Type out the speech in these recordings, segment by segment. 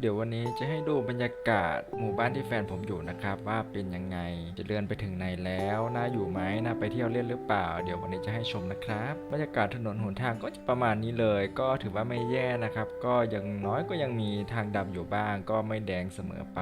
เดี๋ยววันนี้จะให้ดูบรรยากาศหมู่บ้านที่แฟนผมอยู่นะครับ ว่าเป็นยังไงจะเดินไปถึงไหนแล้วน่าอยู่ไหมน่าไปเที่ยวเล่นหรือเปล่า เดี๋ยววันนี้จะให้ชมนะครับ บรรยากาศถนนหนทางก็จะประมาณนี้เลย ก็ถือว่าไม่แย่นะครับ ก็ยังน้อยก็ยังมีทางดำอยู่บ้าง ก็ไม่แดงเสมอไป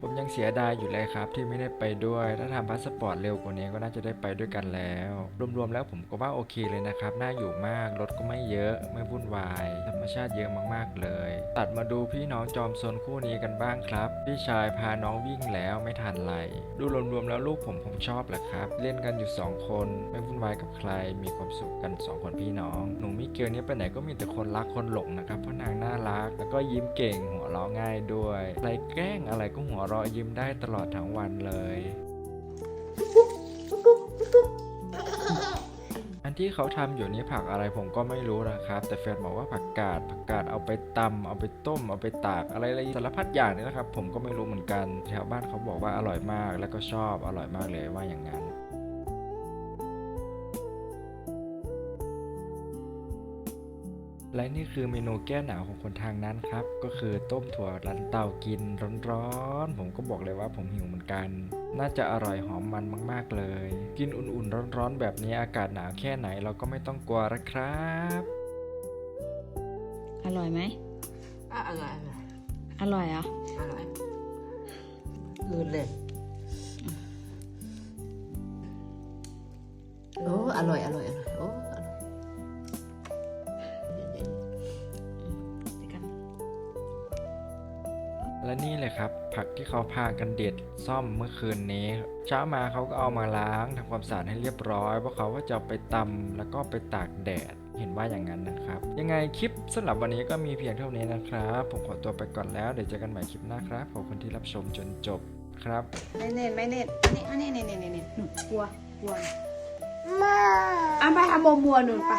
ผมยังเสียดายอยู่เลยครับ ที่ไม่ได้ไปด้วย ถ้าทำพาสปอร์ตเร็วกว่านี้ก็น่าจะได้ไปด้วยกันแล้ว รวมๆแล้วผมก็ว่าโอเคเลยนะครับน่าอยู่มากรถก็ไม่เยอะไม่วุ่นวาย ธรรมชาติเยอะมากๆเลย ตัดมาดูพี่น้องจอมซนคู่นี้กันบ้างครับ พี่ชายพาน้องวิ่งแล้วไม่ทันไรดูรวมๆแล้วลูกผมผมชอบแหละครับ เล่นกันอยู่สองคน ไม่วุ่นวายกับใคร มีความสุขกันสองคนพี่น้อง หนูมิเกลเนี่ยไปไหนก็มีแต่คนรักคนหลงนะครับเพราะนางน่ารัก แล้วก็ยิ้มเก่งหัวเราะง่ายด้วยอะไรแกล้งอะไรก็หัวเราะยิ้มได้ตลอดทั้งวันเลย ที่เขาทำอยู่นี้ผักอะไรผมก็ไม่รู้นะครับ แต่แฟนบอกว่าผักกาดผักกาดเอาไปตำเอาไปต้ม เอาไปตากอะไรอะไรสารพัดอย่างนี่นะครับ ผมก็ไม่รู้เหมือนกันแถวบ้านเขาบอกว่าอร่อยมาก แล้วก็ชอบอร่อยมากเลยว่าอย่างนั้น และนี่คือเมนูแก้หนาวของคนทางนั้นครับ ก็คือต้มถั่วลันเตากินร้อนๆ ผมก็บอกเลยว่าผมหิวเหมือนกัน น่าจะอร่อยหอมมันมากๆเลย กินอุ่นๆ ร้อนๆ แบบนี้อากาศหนาวแค่ไหนเราก็ไม่ต้องกลัวนะครับ อร่อยไหมอะอร่อย อร่อยอร่อยเหรอะอร่อยลืนเลยโอ้อร่อย อร่อย อร่อยโอ้ และนี่เลยครับ ผักที่เขาพากันเด็ดซ่อมเมื่อคืนนี้ เช้ามาเขาก็เอามาล้างทำความสะอาดให้เรียบร้อยเพราะเขาว่าจะเอาไปตำแล้วก็ไปตากแดดเห็นว่าอย่างนั้นนะครับ ยังไงคลิปสำหรับวันนี้ก็มีเพียงเท่านี้นะครับ ผมขอตัวไปก่อนแล้วเดี๋ยวเจอกันใหม่คลิปหน้าครับขอบคุณที่รับชมจนจบครับไม่เน็ตไม่เน็ตอันนี้อันนี้เน็ตเน็ตเน็ตหนูกลัวกลัวมาอะไปทำบัวบัวหนูไป